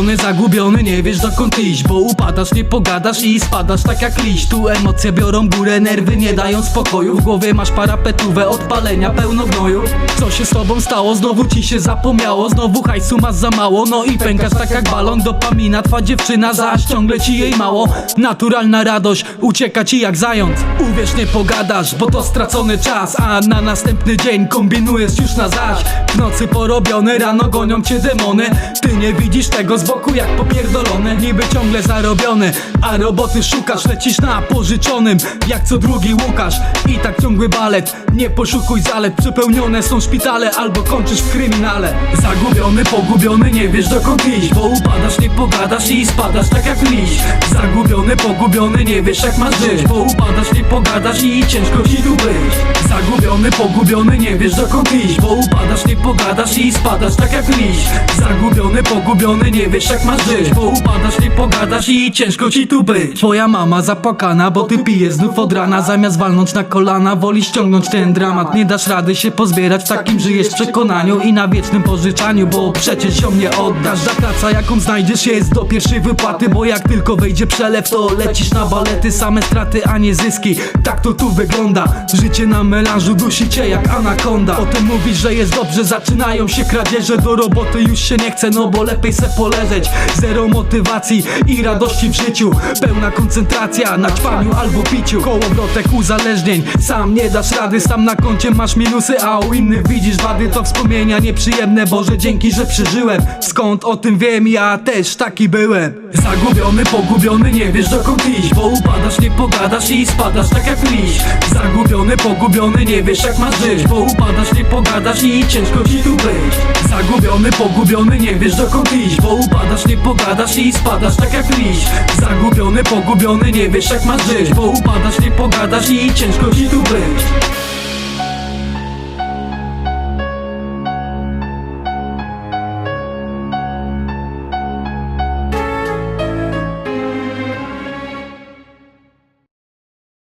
Zagubiony, zagubiony, nie wiesz dokąd iść Bo upadasz, nie pogadasz i spadasz tak jak liść. Tu emocje biorą górę, nerwy nie dają spokoju. W głowie masz parapetówę, odpalenia pełno gnoju. Co się z tobą stało? Znowu ci się zapomniało. Znowu hajsu masz za mało, no i pękasz tak jak balon Dopamina, twa dziewczyna, zaś ciągle ci jej mało. Naturalna radość, ucieka ci jak zając. Uwierz, nie pogadasz, bo to stracony czas. A na następny dzień kombinujesz już na zaś. W nocy porobiony, rano gonią cię demony. Ty nie widzisz tego z boku jak popierdolone. Niby ciągle zarobiony, a roboty szukasz. Lecisz na pożyczonym, jak co drugi Łukasz. I tak ciągły balet, nie poszukuj zalet. Przepełnione są szpitale, albo kończysz w kryminale. Zagubiony, pogubiony, nie wiesz dokąd iść Bo upadasz, nie pogadasz i spadasz tak jak liść. Zagubiony, pogubiony, nie wiesz jak masz żyć Bo upadasz, nie pogadasz i ciężko ci tu być. Zagubiony, pogubiony, nie wiesz dokąd iść Bo upadasz, nie pogadasz i spadasz tak jak liść. Zagubiony, pogubiony, nie wiesz jak masz żyć Bo upadasz, nie pogadasz i ciężko ci tu być. Twoja mama zapłakana, bo ty pijesz znów od rana. Zamiast walnąć na kolana, woli ściągnąć ten dramat. Nie dasz rady się pozbierać, w takim żyjesz przekonaniu I na wiecznym pożyczaniu, bo przecież się mnie oddasz. Każda praca jaką znajdziesz jest do pierwszej wypłaty Bo jak tylko wejdzie przelew, to lecisz na balety. Same straty, a nie zyski, tak to tu wygląda. Życie na melanżu dusi cię jak anakonda. Potem mówisz, że jest dobrze, zaczynają się kradzieże. Do roboty już się nie chce, no bo lepiej se Zero motywacji i radości w życiu. Pełna koncentracja na ćpaniu albo piciu. Kołowrotek uzależnień, sam nie dasz rady Sam na koncie masz minusy, a u innych widzisz wady. To wspomnienia nieprzyjemne, Boże dzięki, że przeżyłem. Skąd o tym wiem, ja też taki byłem. Zagubiony, pogubiony, nie wiesz dokąd iść Bo upadasz, nie pogadasz i spadasz tak jak liść Zagubiony, pogubiony, nie wiesz jak masz żyć Bo upadasz, nie pogadasz i ciężko ci tu być. Zagubiony, pogubiony, nie wiesz dokąd iść Bo upadasz, nie pogadasz i spadasz tak jak liść. Zagubiony, pogubiony, nie wiesz jak masz żyć Bo upadasz, nie pogadasz i ciężko ci tu być